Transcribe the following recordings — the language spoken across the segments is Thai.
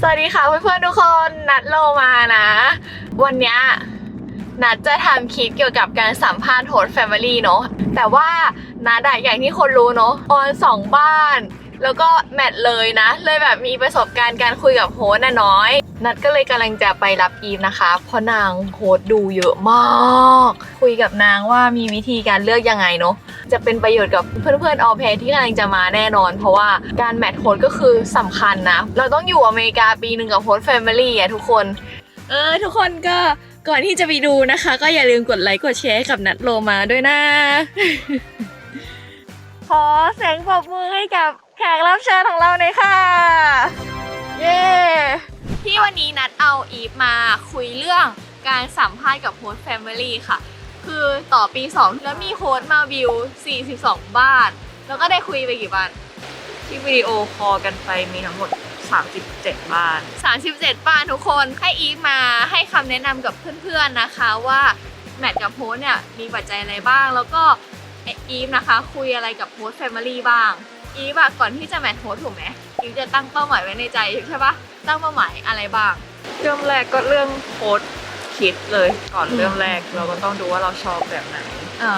สวัสดีค่ะเพื่อนๆทุกคนนัดโลมานะ วันนี้นัดจะทำคลิปเกี่ยวกับการสัมภาษณ์โฮสต์แฟมิลี่เนาะแต่ว่านัดอะอย่างที่คนรู้เนาะออนสองบ้าน แล้วก็แมทเลยนะ เลยแบบมีประสบการณ์การคุยกับโฮสต์น่ะน้อย นัดก็เลยกำลังจะไปรับอีฟนะคะ เพราะนางโฮสต์ดูเยอะมาก คุยกับนางว่ามีวิธีการเลือกยังไงเนาะ จะเป็นประโยชน์กับเพื่อนๆออเพที่กำลังจะมาแน่นอน เพราะว่าการแมทโฮสก็คือสำคัญนะ เราต้องอยู่อเมริกาปีหนึ่งกับโฮสแฟมิลี่อะทุกคน เออ ทุกคนก็ก่อนที่จะไปดูนะคะ ก็อย่าลืมกดไลค์กดแชร์ให้กับนัดโลมาด้วยนะ ขอเสียงปรบมือให้กับแขกรับเชิญของเราหน่อยค่ะ เย้ที่วันนี้นัดเอาอีฟมาคุยเรื่องการสัมภาษณ์กับโฮสต์แฟมิลี่ค่ะ คือต่อปี 2 แล้วมีโฮสต์มาวิว 42 บ้าน แล้วก็ได้คุยไปกี่บ้านที่วิดีโอคอลกันไปมีทั้งหมด 37 บ้าน 37 บ้านทุกคนให้อีฟมาให้คำแนะนำกับเพื่อนๆนะคะว่าแมทกับโฮสต์เนี่ยมีปัจจัยอะไรบ้าง แล้วก็อีฟนะคะ คุยอะไรกับโฮสต์แฟมิลี่บ้างอีฟอะก่อนที่จะแมทโฮสต์ถูกไหมอีฟจะตั้งเป้าหมายไว้ในใจใช่ปะตั้งเป้าหมายอะไรบ้าง เริ่มแรกก็เรื่องโค้ด คิดเลยก่อนเริ่มแรกเราก็ต้องดูว่าเราชอบแบบไหนอ่า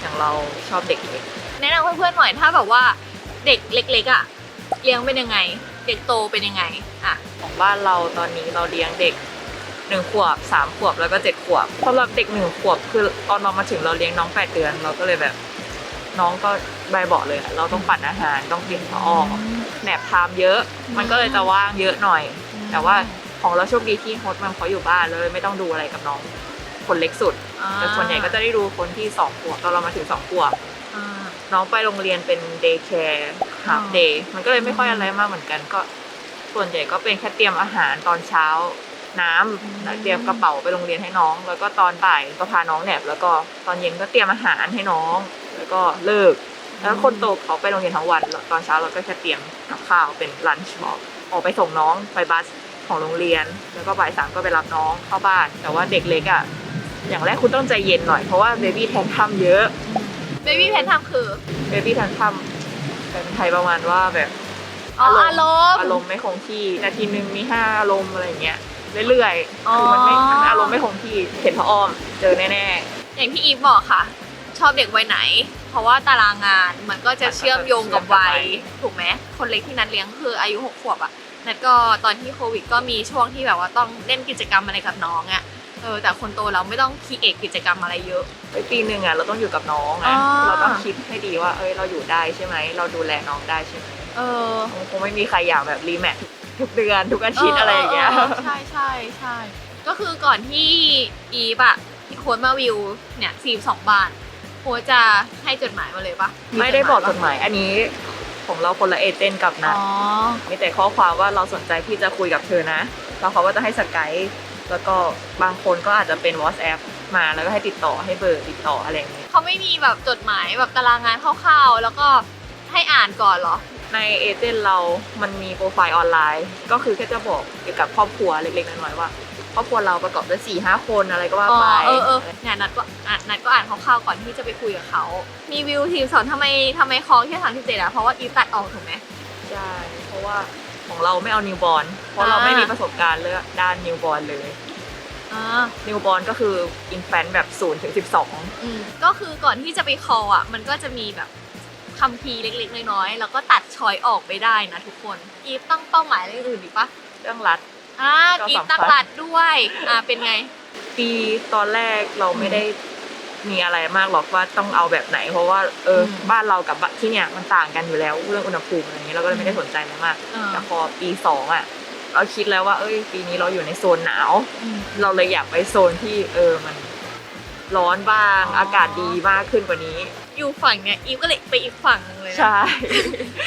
อย่างเราชอบเด็กเล็กแนะนำเพื่อนๆหน่อยถ้าแบบว่าเด็กเล็กๆอะเลี้ยงเป็นยังไง เด็กโตเป็นยังไงอะของบ้านเราตอนนี้เราเลี้ยงเด็กหนึ่งขวบสามขวบแล้วก็เจ็ดขวบสำหรับเด็กหนึ่งขวบคือตอนเรามาถึงเราเลี้ยงน้องแปดเดือน เราก็เลยแบบน้องก็ใบเบาะเลยอะเราต้องปั่นอาหารต้องเปลี่ยนผ้าอ้อมแหนบไทม์เยอะ มันก็เลยจะว่างเยอะหน่อย แต่ว่า ของเราโชคดีที่โฮสต์มันเขาอยู่บ้านเลยไม่ต้องดูอะไรกับน้องคนเล็กสุด แต่ส่วนใหญ่ก็จะได้ดูคนที่สองขวบตอนเรามาถึงสองขวบอ่าน้องไปโรงเรียนเป็นเดย์แคร์ฮา f เดย์มันก็เลยไม่ค่อยอะไรมากเหมือนกันก็ ส่วนใหญ่ก็เป็นแค่เตรียมอาหารตอนเช้าน้ำแล้วเตรียมกระเป๋าไปโรงเรียนให้น้อง แล้วก็ตอนบ่ายก็พาน้องแหนบแล้วก็ตอนเย็นก็เตรียมอาหารให้น้อง แล้วก็เลิก แล้วคนโตเขาไปโรงเรียนทั้งวันแล้วตอนเช้าเราก็แค่เตรียมกับข้าวเป็นลันช์บอกออกไปส่งน้องไปบัส ของโรงเรียน แล้วก็บ่ายสามก็ไปรับน้องเข้าบ้าน แต่ว่าเด็กเล็กอะอย่างแรกคุณต้องใจเย็นหน่อยเพราะว่าเบบี้แทนทัมเยอะเบบี้แพนทำคือเบบี้ทันทำเป็นไทยประมาณว่าแบบอ๋ออาอารรมมณ์ณ์อารมณ์ไม่คงที่นาทีหนึ่งมีห้าอารมณ์อะไรอย่างเงี้ยเรื่อยๆอ๋อคือมันไม่มันอารมณ์ไม่คงที่เห็นพระอ้อมเจอแน่อย่างที่อีฟบอกค่ะ ชอบเด็กวัยไหน เพราะว่าตารางงานมันก็จะเชื่อมโยงกับวัยถูกไหมคนเล็กที่นัดเลี้ยงคืออายุหกขวบอะ นัดก็ตอนที่โควิดก็มีช่วงที่แบบว่าต้องเล่นกิจกรรมอะไรกับน้องอะเออแต่คนโตเราไม่ต้องคีเอทกิจกรรมอะไรเยอะๆไปปีหนึ่งอะเราต้องอยู่กับน้องอ๋อะอเราต้องคิดให้ดีว่าเอ้ยเราอยู่ได้ใช่ไหมเราดูแลน้องได้ใช่ไหมเออคงไม่มีใครอยากแบบรีแมททุกเดือนทุกอาทิตย์อะไรอย่างเงี้ยใช่ใช่ใช่ก็คือก่อนที่อีฟอะที่โค้ดมาวิวเนี่ยสี่สองบาทโค้ดจะให้จดหมายมาเลยปะไม่ได้บอกจดหมายอันนี้ ของเราคนละเอเจนต์กับนะอ๋อมีแต่ข้อความว่าเราสนใจที่จะคุยกับเธอนะแล้วเขาก็จะให้สกายแล้วก็บางคนก็อาจจะเป็น WhatsApp มาแล้วก็ให้ติดต่อให้เบอร์ติดต่ออะไรอย่างเงี้ยเขาไม่มีแบบจดหมายแบบตารางงานคร่าวๆ แล้วก็ให้อ่านก่อนเหรอ ในเอเจนต์เรามันมีโปรไฟล์ออนไลน์ ก็คือแค่จะบอกเกี่ยวกับครอบครัวเล็กๆน้อยๆว่า ครอบครัวเราประกอบด้วยสี่ห้าคนอะไรก็ว่าอ๋อไปเออเออเนี่ยนัดก็อ่านนัดก็อ่านคร่าวๆก่อนที่จะไปคุยกับเขา มีวิวทีมสอนทำไมทำไมคอแค่สามสิบเจ็ดอะเพราะว่าอีฟตัดออกถูกไหมใช่เพราะว่าของเราไม่เอานิวบอลเพราะเราอ่าไม่มีประสบการณ์เรื่องด้านนิวบอลเลยอ่านิวบอลก็คืออินแฟนแบบ0ูนย์ถึงสิบสองอืมก็คือก่อนที่จะไปคออะ มันก็จะมีแบบคำพีร์เล็กๆ น้อยๆ แล้วก็ตัดชอยออกไปได้นะทุกคน อีฟตั้งเป้าหมายอะไรอื่นอีกปะเรื่องรัฐ อ่าก็อีฟสำคัญตั้งตัดด้วยอ่าเป็นไง ปีตอนแรกเราไม่ได้มีอะไรมากหรอกว่าต้องเอาแบบไหน เพราะว่าเอออมบ้านเรากับที่เนี่ยมันต่างกันอยู่แล้วเรื่องอุณหภูมิอะไรอย่างนี้เราก็เลยไม่ได้สนใจอะไรมากอ่าแต่พอปีสองอะเราคิดแล้วว่า เอ้ย ปีนี้เราอยู่ในโซนหนาวอืมเราเลยอยากไปโซนที่เออมันร้อนบ้างอ๋อออากาศดีมากขึ้นกว่านี้ อยู่ฝั่งเนี้ยอีฟก็เลยไปอีกฝั่งหนึงเลยนะใช่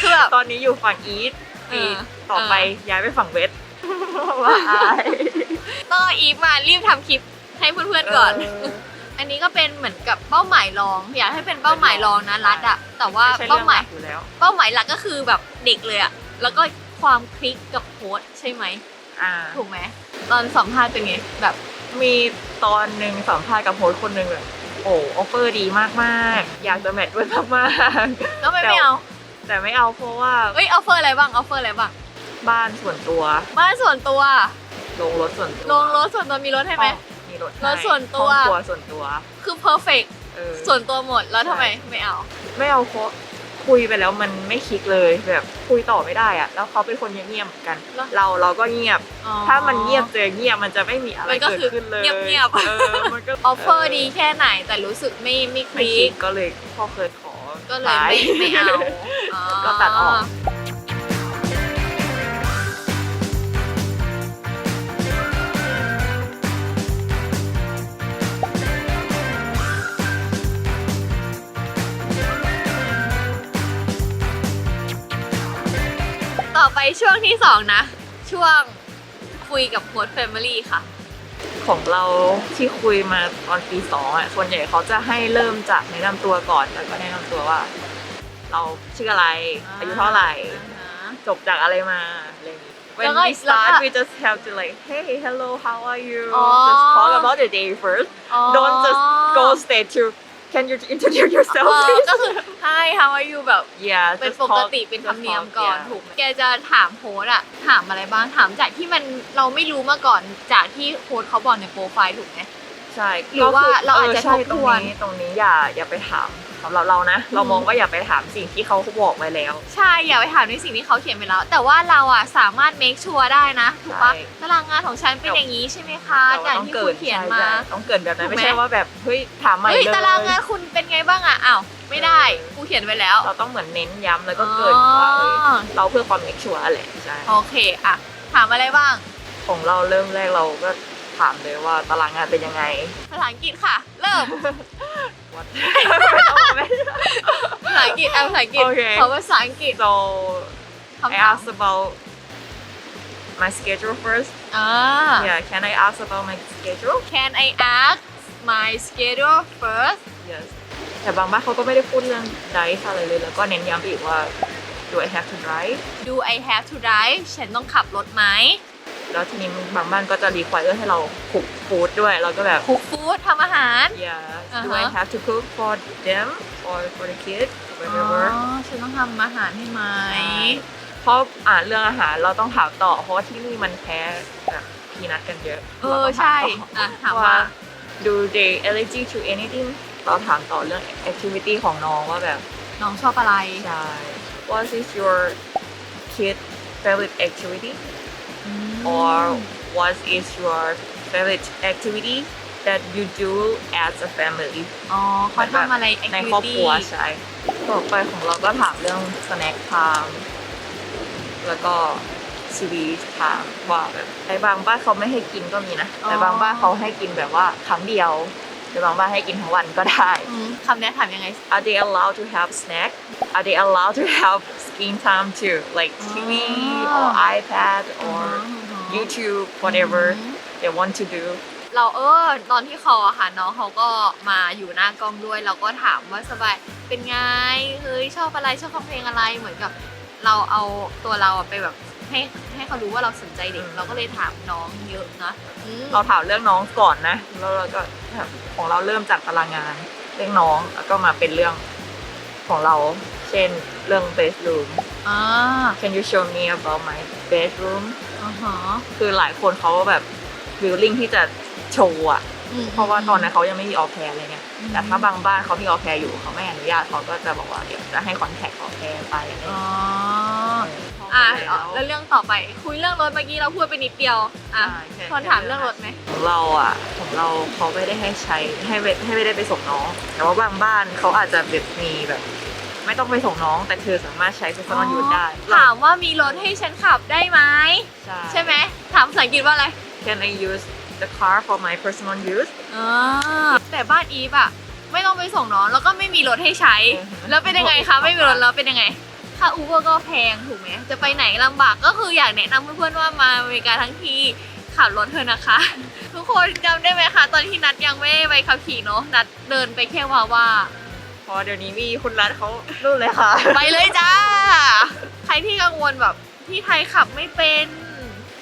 คือแบบตอนนี้อยู่ฝั่งอีสต์เอปีอต่อไปย้ายไปฝั่งเวสต์ ว้ายต้องเอาอีฟมารีบทำคลิปให้เพื่อนๆก่อน เอันนี้ก็เป็นเหมือนกับเป้าหมายรองอยากให้เป็นเป้าหมายรองนะรัดอะแต่ว่าไม่ใช่เป้าเรื่องหหมาลัยกอยู่แล้ว เป้าหมายหลักก็คือแบบเด็กเลยอะแล้วก็ความคลิกกับโค้ดใช่ไหม อ่า ถูกไหม ตอนสัมภาษณ์เป็นไง แบบมีตอนหนึ่งสัมภาษณ์กับโฮสต์คนหนึ่งแบบโอ้ออฟเฟอร์ดีมากๆ อยากจะแมทด้วยมากแล้วไม่ไม่เอา ๆแต่ไม่เอาเพราะว่า เอ้ยออฟเฟอร์อะไรบ้างออฟเฟอร์อะไรบ้างก บ้านส่วนตัว บ้านส่วนตัวลงรถส่วนตัวลงรถส่วนตัวมีรถให้ไหมห้องมีรถให้รถส่วนตัวห้องครัวส่วนตัวคือ perfect เออส่วนตัวหมดแล้วทำไมใช่ไม่เอา ไม่เอาเพราะคุยไปแล้วมันไม่คลิกเลยแบบคุยต่อไม่ได้อะแล้วเขาเป็นคนเงียบๆเหมือนกันแล้วเราเราก็เงียบ อ๋อ ถ้ามันเงียบเจอเงียบมันจะไม่มีอะไรมันก็เกิดคือขึ้นเลยเงียบๆ เออมันก็ออฟเฟอร์ดีแค่ไหนแต่รู้สึกไม่ไม่คไม่ลิคลิกกก็เลยพ่อเคยขอก็เลยไม่ปไม่เอาอ๋อก็ตัดออก ต่อไปช่วงที่สองนะ ช่วงคุยกับโค้ดแฟมิลี่ค่ะ ของเราที่คุยมาตอนปีสองอะส่วนใหญ่เขาจะให้เริ่มจากแนะนำตัวก่อนแล้วก็แนะนำตัวว่า เราชื่ออะไร อายุเท่าไหร่ จบจากอะไรมาอะไรอย่างงี้ When แล้วก็ we start แล้วก็ we just have to like hey hello how are you อ๋อ just talk about the day first อ๋อ don't just go straight to can you introduce yourself เออ please ก็คือ hi how are you แบบ yeah เป็น just ปก talk ติ เป็นธรรม just เนียม talk, ก่อน yeah ถูกไหมแกจะถามโค้ดอะถามอะไรบ้าง ถามจากที่มันเราไม่รู้มาก่อน จากที่โค้ดเขาบอกในโปรไฟล์ถูกไหมใช่หรือว่าเราอาจจะใช่ทบทวน ตรงนี้ตรงนี้อย่าอย่าไปถาม สำหรับเรานะ เรามองว่าอย่าไปถามสิ่งที่เขาบอกไว้แล้ว ใช่ อย่าไปถามในสิ่งที่เขาเขียนไปแล้ว แต่ว่าเราอะสามารถ make sure ได้นะถูกปะใช่ตารางงานของฉันเป็นอย่างนี้ใช่ไหมคะแต่อว่าย่างต้องที่เกิคุนณเขียนใช่มาใช่ต้องเกินแบบนั้นถูกไหมไม่ใช่ว่าแบบเฮ้ยถามใหม่เฮ้ยเลยตารางงานคุณเป็นไงบ้างอะอ้าวไม่ได้เออกูเขียนไว้แล้ว เราต้องเหมือนเน้นย้ำแล้วก็เกินว่าเอ้ยอ๋อเราเพื่อความเมคชัวร์แหละใช่โอเคอะถามอะไรบ้าง ของเราเริ่มแรกเราก็ถามเลยว่าตารางงานเป็นยังไงภาษาอังกฤษค่ะ เริ่ม What ภาษาอังกฤษเอาภาษาอังกฤษโอเคขอภาษาอังกฤษ so คำ I ถาม asked about my schedule first อ่า yeah can I ask about my schedule Can I ask my schedule first yes แต่บางบ้านเขาก็ไม่ได้พูดเรื่อง dice อะไรเลย แล้วก็เน้นย้ำไปอีกว่า do I have to drive Do I have to drive ฉันต้องขับรถไหม แล้วทีนี้บางบ้านก็จะรีคว i เ e ให้เราคุกฟู้ดด้วย เราก็แบบ คุกฟู้ดทำอาหาร yeah อ่า do ฮะ I have to cook for them or for the kids อ๋ whatever อฉันต้องทำอาหารให้ไหมเพราะอ่านเรื่องอาหารเราต้องถามต่อ เพราะว่าที่นี่มันแพ้แบบพีนัทกันเยอะ เออราต้องใช่ถามต่ออะถามว่า do they allergic to anything เราถามต่อเรื่อง activity ของน้องว่าแบบ น้องชอบอะไร ใช่ what is your kid favorite activity อืม or what is your favorite activity that you do as a family อ๋อเขาทำอะไร ในครอบครัว activity ใช่ต่อไปของเราก็ถามเรื่อง snack time แล้วก็ชีวิตถามว่าแบบในบางบ้านเขาไม่ให้กินก็มีนะแต่บางบ้านเขาให้กินแบบว่าครั้งเดียวหรือบางบ้านให้กินทั้งวันก็ได้ อืมคำนี้ถามยังไง Are they allowed to have snack Are they allowed to have screen time too like TV or iPad or YouTube whatever อืม they want to do เราเออตอนที่เขาอะค่ะน้องเขาก็มาอยู่หน้ากล้องด้วย เราก็ถามว่าสบายเป็นไงเฮ้ยชอบอะไรชอบฟังเพลงอะไรเหมือนกับเราเอาตัวเราอะไปแบบให้ให้เขารู้ว่าเราสนใจเด็กอืมเราก็เลยถามน้องเยอะนะอืมเราถามเรื่องน้องก่อนนะแล้วเราก็ของเราเริ่มจากตารางงานเรื่องน้องแล้วก็มาเป็นเรื่องของเราเช่นเรื่อง bedroom อ่า Can you show me about my bedroom อ่าฮะ คือหลายคนเขาแบบ willing ที่จะโชว์อะอืมเพราะว่าตอนนั้นเขายังไม่มีออแพรอะไรเงี้ยอืมแต่ถ้าบางบ้านเขามีออแพรอยู่เขาไม่อนุญาตเขาก็จะบอกว่าเดี๋ยวจะให้คอนแทคออแพรไปอะไรอ๋อเงี้ยอะแล้วแล้วเรื่องต่อไปคุยเรื่องรถเมื่อกี้เราพูดไปนิดเดียวอะใช่ใช่คนถามเรื่องรถไหมของเราอะของเราเขาไม่ได้ให้ใช้ให้ไม่ให้ไม่ได้ไปส่งน้อง แต่ว่าบางบ้านเขาอาจจะแบบมีแบบ ไม่ต้องไปส่งน้อง แต่เธอสามารถใช้เป็นคนยูนได้ถามว่ามีรถให้ฉันขับได้ไหมใช่ใช่ไหมถามภาษาอังกฤษว่าอะไร Can I use the car for my personal use อ่าแต่บ้านอีฟอะไม่ต้องไปส่งน้องแล้วก็ไม่มีรถให้ใช้อือฮึแล้วเป็นยังไงคะไม่มีรถแล้วเป็นยังไงค่าอูเบอร์ก็แพงถูกไหมจะไปไหนลำบากก็คืออยากแนะนำเพื่อนๆว่ามาอเมริกาทั้งทีขับรถเถอะนะคะ ทุกคนจำได้ไหมคะ ตอนที่นัดยังไม่ได้ไปขับขี่เนาะนัดเดินไปแค่วาว่า พอเดี๋ยวนี้มีคุณรัฐเขานู่นเลยค่ะ ไปเลยจ้า ใครที่กังวลแบบที่ไทยขับไม่เป็น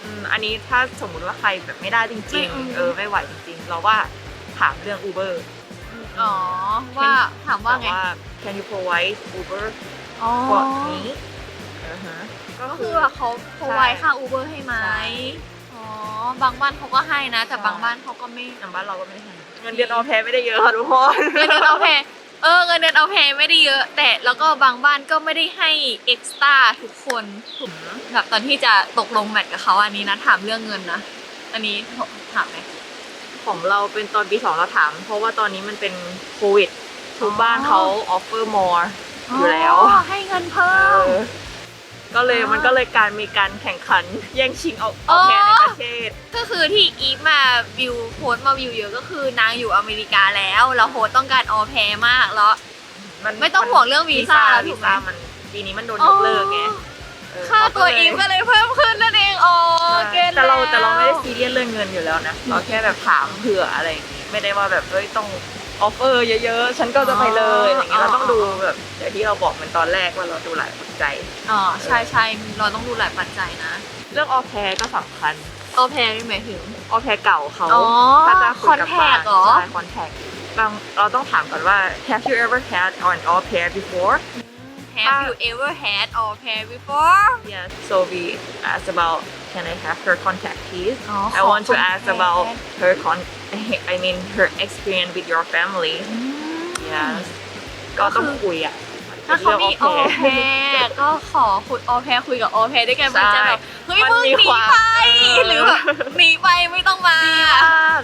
อืมอันนี้ถ้าสมมุติว่าใครแบบไม่ได้จริงอืม ๆ เออไม่ไหวจริงๆ เราว่าถามเรื่อง Uber อ๋อ ว่าถามว่าไง แต่ว่า Can you provide Uber อ๋อ for me เออือฮะ ก็คือว่าเขาเขาไว้ค่าอูเบอร์ให้ไหมใช่ อ๋อ บางบ้านเขาก็ให้นะ แต่ใช่บางบ้านเขาก็ไม่ ทางบ้านเราก็ไม่ได้ให้เงินเดือนออแพรไม่ได้เยอะค่ะทุกคนเงินเดือนเอาแพ เออเงินเดือนเอาแพไม่ได้เยอะ แต่แล้วก็บางบ้านก็ไม่ได้ให้เอ็กซ์ตร้าทุกคนถูกแบบตอนที่จะตกลงแมทกับเขาอันนี้นะถามเรื่องเงินนะ อันนี้ถามไหมของเราเป็นตอนปีสองเราถาม เพราะว่าตอนนี้มันเป็นโควิดทุกบ้านเขาออฟเฟอร์ more อยู่แล้ว ให้เงินเพิ่เอมอ ก็เลยอ๋อมันก็เลยการมีการแข่งขันแย่งชิงเอาอ๋เอาอแพรในประเทศ ก็คือที่อีฟมาวิวโพสต์มาวิวเยอะก็คือนางอยู่อเมริกาแล้วแล้วโฮสต์ต้องการออแพร์มากแล้วมันไม่ต้องห่วงเรื่องวีซ่าแล้วถูวีกไหมซ่ามันปีนี้มันโดนยกเลิกไงเออค่าตัวเขก็เลยอีฟก็เลยเพิ่มขึ้นนั่นเองอ๋อเกณฑ์แต่เราแล้วแต่เราไม่ได้ซีเรียสเรื่องเงินอยู่แล้วนะเราแค่แบบถามเผื่ออะไรอย่างงี้ไม่ได้ว่าแบบเอ้ยต้อง ออฟเฟอร์เยอะๆ ฉันก็จะไปเลยอะไรอย่างเงี้ยเราต้องดูแบบอย่างที่เราบอกเหมือนตอนแรกว่าเราดูหลายปัจจัยอ๋อใช่ใช่เราต้องดูหลายปัจจัยนะ เรื่องออแพรก็สำคัญออแพร์นี่หมายถึงออแพรเก่าเขาอ๋อถ้าจะคุยกับบ้าน contact เหรอใช่คอนแทคบางเราต้องถามก่อนว่า have you ever had an au pair before Have you ever had au pair before yes so we ask about can I have her contact please อ๋อ I ขอ want to ask contact about her con I mean her experience with your family อืม yes ก็ก็คือต้องคุยอะถ้าเขามีอเรื่อง au แพร์ก็ขอคุยออแพร์คุยกับออแพร์ด้วยกันมันจะแบบเฮ้ยมันมึงมีหนีความไปเออหรือแบบหนีไปไม่ต้องมา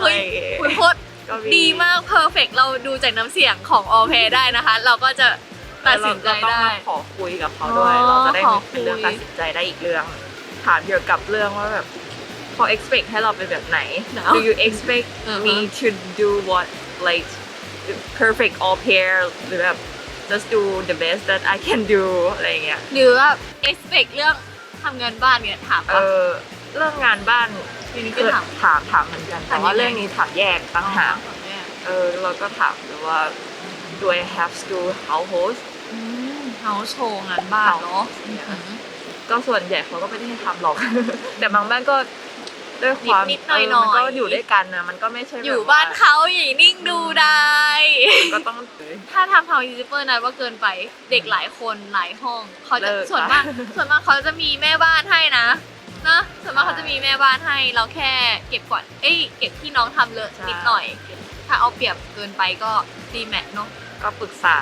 เฮ้เฮ้ยยคุณพจน์ก็ดีมากเพอร์เฟกเราดูจากน้ำเสียงของออแพร์ได้นะคะ เราก็จะตัดสินใจเราต้องได้มาขอคุยกับเขาด้วยอ๋อเราจะได้ขอมีเป็นเรื่องคุยตัดสินใจได้อีกเรื่อง ถามเกี่ยวกับเรื่องว่าแบบ เขา expect ให้เราเป็นแบบไหน Do you expect อือฮะ me to do what like perfect all pair หรือแบบ just do the best that I can do อะไรอย่างเงี้ย หรือว่า expect เรื่องทำงานบ้านเนี่ยถามเอปะอเรื่องงานบ้านทีนี้เคก็ยถาม ถามถามเหมือนกัน แต่ว่าถามยังไง เรื่องนี้ถามแยกต่างหากอ๋อเนี่ยเออเราก็ถามเลยว่า do I have to house host อืมเฮาโชว์งานบ้านเนาะเนี่ยอืมก็ส่วนใหญ่เขาก็ไม่ได้ให้ทำหรอก แต่บางบ้านก็ ด้วยความนิดๆหน่อยๆ เมันก็อยู่ด้วยกันนะมันก็ไม่ใช่แบบอยู่บ้านว่เขาอย่านิ่งดูได้ ก็ต้อง ถ้าทำเฮายูทูบเบอร์นั้นว่าเกินไปเด็กหลายคนหลายห้องเขาจะเลิกส่วนมากค่ะส่วนมากเขาจะมีแม่บ้านให้นะนะส่วนมากเขาจะมีแม่บ้านให้เราแค่เก็บก่อนเอ้ยเก็บที่น้องทำเลอะใช่ นิดหน่อย ถ้าเอาเปรียบเกินไปก็ดีแมทเนาะก็ปรึกษา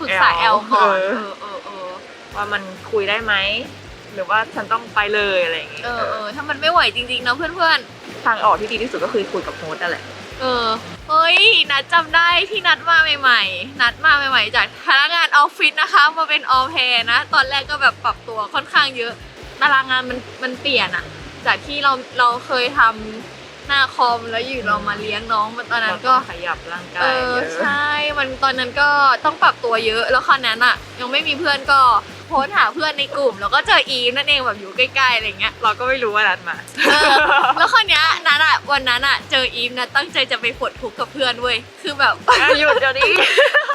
ปรึกษาแอแอลลก่อนเอเออ อเออเออว่ามันคุยได้ไหม หรือว่าฉันต้องไปเลยอะไรอย่างเงี้ยเออเออถ้ามันไม่ไหวจริงๆนะเพื่อนๆทางออกที่ดีที่สุดก็คือคุยกับโฮสต์นั่นแหละเออ เฮ้ย นัดจำได้ที่นัดมาใหม่ ๆ นัดมาใหม่ ๆ จากพนักงานออฟฟิศนะคะ มาเป็นออแพรนะ ตอนแรกก็แบบปรับตัวค่อนข้างเยอะ ตารางงานมันมันเปลี่ยนอะจากที่เราเราเคยทำหน้าคอมแล้วอยู่เรามาเลี้ยงน้องมันตอนนั้นก็เราต้องขยับร่างกาเอยอเยอะใช่ มันตอนนั้นก็ต้องปรับตัวเยอะ แล้วคราวนั้นอะยังไม่มีเพื่อนก็ โพสต์หาเพื่อนในกลุ่ม แล้วก็เจออีฟนั่นเองแบบอยู่ใกล้ๆอะไรเงี้ยเราก็ไม่รู้ว่านัดมาเออแล้วคราวเนี้ยนัดอะวันนั้นอะเจออีฟนะตั้งใจจะไปปลดทุกข์กับเพื่อนเว้ยคือแบบหยุดเดี๋ยวนี้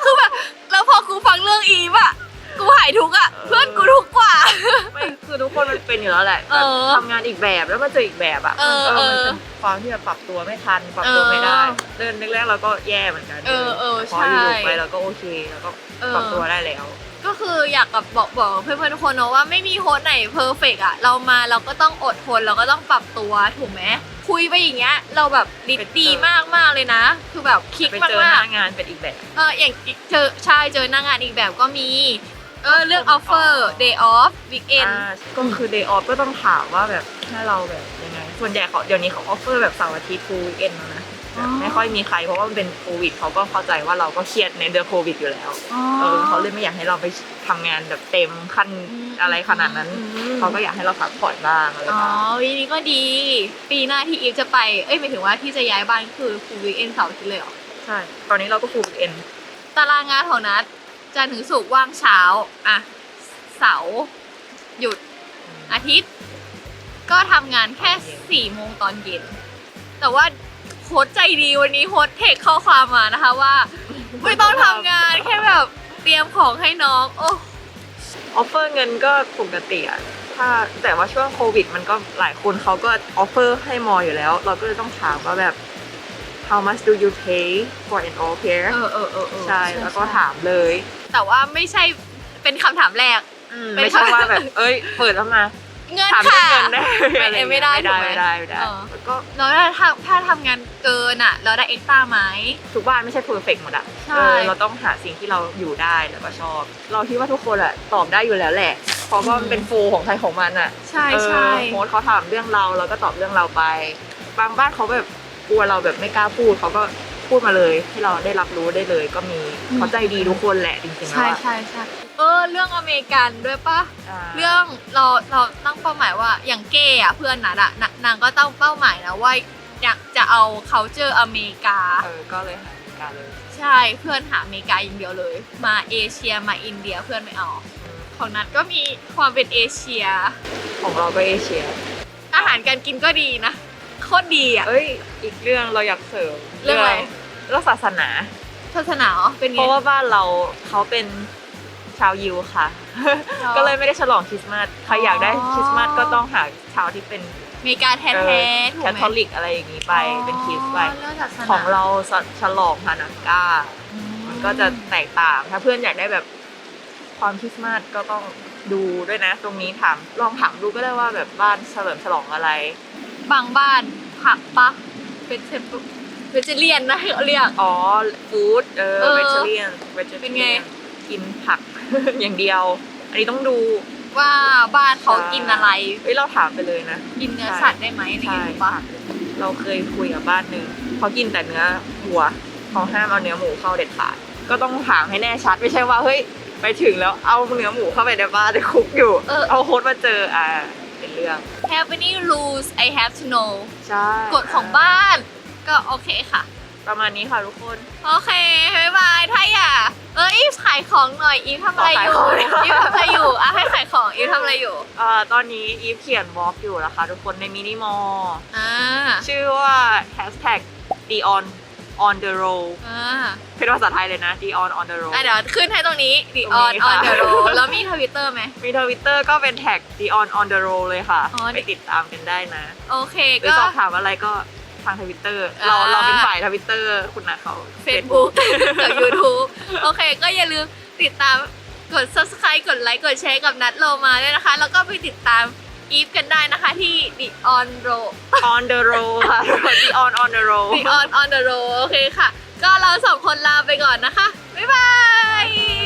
คือแบบแล้วพอกูฟังเรื่องอีฟอะกูหายทุกข์อะเออเพื่อนกูทุกข์กว่าไม่คือทุกคนมันเป็นอยู่แล้วแหละเออแบบทำงานอีกแบบแล้วมาเจออีกแบบอะเออมันเออเป็นความที่แบบปรับตัวไม่ทันปรับตัวไม่ได้เออเดินแรกๆเราก็แย่เหมือนกันเออเออพอใช่อยู่ไปเราก็โอเคแล้วก็เออปรับตัวได้แล้ว ก็คืออยากกับบอกบอกเพื่อนๆทุกคนเนาะว่าไม่มีโฮสต์ไหนเพอร์เฟกอะเรามาเราก็ต้องอดทนเราก็ต้องปรับตัวถูกไหมคุยไปอย่างเงี้ยเราแบบดิบดีมากมากๆเลยนะ คือแบบคลิกไปมากเจอหมาน้ากงานเป็นอีกแบบเอออย่างอีกเจอใช่เจอหน้างานอีกแบบก็มีเออเรื่องออฟเฟอร์ day off weekend อ่าก็คือ day off ก็ต้องถามว่าแบบให้เราแบบยังไง ส่วนใหญ่เขาเดี๋ยวนี้เขาออฟเฟอร์แบบเสาร์อาทิตย์ full weekend แล้วนะแบบอ๋อ ไม่ค่อยมีใครเพราะว่ามันเป็นโควิดเขาก็เข้าใจว่าเราก็เครียดในเดือนโควิดอยู่แล้วเออเขาเลยไม่อยากให้เราไปทำงานแบบเต็มขั้นอะไรขนาดนั้นเขาก็อยากให้เราพักผ่อนบ้างอะไรอ๋อบ้างวีนี้ก็ดี ปีหน้าที่อีฟจะไปเอ้ยหมายถึงว่าที่จะย้ายบ้านคือฟูลวีคเอนเสาร์อาทิตย์เลยเหรอใช่ตอนนี้เราก็ full weekend ตารางงานของนัดจันทร์ถึงศุกร์ว่างเช้าอะเสาร์หยุดอาทิตย์ ก็ทำงานแค่สี่โมงตอนเย็น แต่ว่า โค้ชใจดีวันนี้โค้ชเทคข้อความมานะคะว่า ไม่ต้องทำงานแค่แบบเตรียมของให้น้อง โอ้ออฟเฟอร์เงินก็ปกติอะถ้าแต่ว่าช่วงโควิด มันก็หลายคนเขาก็ออฟเฟอร์ให้มออยู่แล้ว เราก็เลยต้องถามว่าแบบ how much do you pay for an au pair เออเออเออเออใช่แล้วก็ถามเลยแต่ว่าไม่ใช่เป็นคำถามแรก อืมเป็นไม่ใช่ว่าแบบ เอ้ย เปิดแล้วมา เงินถามเรื่ค่ะองเงินได้ไม่อะรอย่างไม่เงี้ยได้ไม่ได้ถูกไหมไม่ได้ไม่ได้ เออแล้วก็แล้วถ้าถ้าทำงานเกินอะ เราได้เอ็กซ์ตร้าไหม ทุกบ้านไม่ใช่เพอร์เฟกหมดอะใช่ เออเราต้องหาสิ่งที่เราอยู่ได้แล้วก็ชอบ เราคิดว่าทุกคนอะตอบได้อยู่แล้วแหละ เพราะว่ามันเป็นโฟลของใครของมันอะ ใช่ใช่เออโค้ชเขาถามเรื่องเราเราก็ตอบเรื่องเราไป บางบ้านเขาแบบกลัวเราแบบไม่กล้าพูดเขาก็ พูดมาเลยที่เราได้รับรู้ได้เลย ก็มีเขาใจดีทุกคนแหละจริงๆแล้วใช่อะใช่ใช่เออเรื่องอเมริกันด้วยปะาเรื่องเราเราตั้งเป้าหมายว่าอย่างเก้อะเพื่อนนัดอะนางนางก็ตั้งเป้าหมายนะว่าอยากจะเอา culture อเมริกา เออก็เลยหาการเลยใช่เพื่อนหาอเมริกาอย่างเดียวเลย มาเอเชียมาอินเดียเพื่อนไม่เอาของนัดก็มีความเป็นเอเชีย ของเราก็เอเชีย อาหารการกินก็ดีนะโคตรดีอะ เอ้ย อีกเรื่องเราอยากเสริมเรื่องอะไร เรื่องศาสนาศาสนาเหรอเป็นเพไง ราะว่าบ้านเราเขาเป็นชาวยิวค่ะ อ๋อ ก็เลยไม่ได้ฉลองคริสต์มาสใครอยากได้อ๋อคริสต์มาสก็ต้องหาชาวที่เป็นอเมริกาแท้ๆถูกแคไหมทอลิกอะไรอย่างนี้ไปเป็นคริสต์ไป อ๋อเรื่องศาสนาของเราฉลองฮานาก้า อืมันก็จะแตกต่าง ถ้าเพื่อนอยากได้แบบความคริสต์มาสก็ต้องดูด้วยนะ ตรงนี้ถามลองถามดูก็ได้ว่าแบบบ้านเฉลิมฉลองอะไร บางบ้านผักปะเป็นเทป เวจเลียนนะเขาเรียก อ๋อ ฟู้ด เออ เออ เวจเลียนเวจเป็นไง กินผัก อย่างเดียว อันนี้ต้องดู ว่าบ้านเขากินอะไรเฮ้ย เราถามไปเลยนะ กินเนื้อสัตว์ได้ไหมอะไรอย่างใช่เงี้ยถูกปะเราเคยคุยกับบ้านหนึ่งเขากินแต่เนื้อวัวเขาห้ามเอาเนื้อหมูเข้าเด็ดขาด ก็ต้องถามให้แน่ชัด ไม่ใช่ว่า เฮ้ย ไปถึงแล้วเอาเนื้อหมูเข้าไปในบ้านจะคุกอยู่ เออ เอาโค้ดมาเจอ อ่า เป็นเรื่อง have any rules I have to know ใช่กฎของบ้าน ก็โอเคค่ะ ประมาณนี้ค่ะทุกคน โอเคบ๊ายบายถ้าอยากเอออีฟขายของหน่อยอีฟทำอะไรอยู่ขอขายของ อีฟทำอะไรอยู่อะให้ขายของอีฟทำอะไรอยู่อ่าตอนนี้อีฟเขียนวอล์กอยู่นะคะทุกคนในมินิมอลอ่าชื่อว่า hashtag Dion on the road อ่า เป็นภาษาไทยเลยนะ Dion on the road อะเดี๋ยวขึ้นให้ตรงนี้ the ตรง on นี้ on ค่ะ the road แล้วมีทวิตเตอร์ไหม มีทวิตเตอร์ก็เป็นแท็ก Dion on the road เลยค่ะ อ๋อ ไปติดตามกันได้นะ โอเคหรือก็สอบถามอะไรก็ ทางทวิตเตอร์เราอ่าเราเป็นฝ่ายทวิตเตอร์คุณนะเขา Facebook กับ YouTube โอเค ก็อย่าลืมติดตามกด subscribe กดไลค์กดแชร์กับนัดโลมาด้วยนะคะ แล้วก็ไปติดตามอีฟกันได้นะคะที่ the on road on the road ค่ะ Dion on the road the on on the road โอเคค่ะ ก็เราสองคนลาไปก่อนนะคะ บ๊ายบาย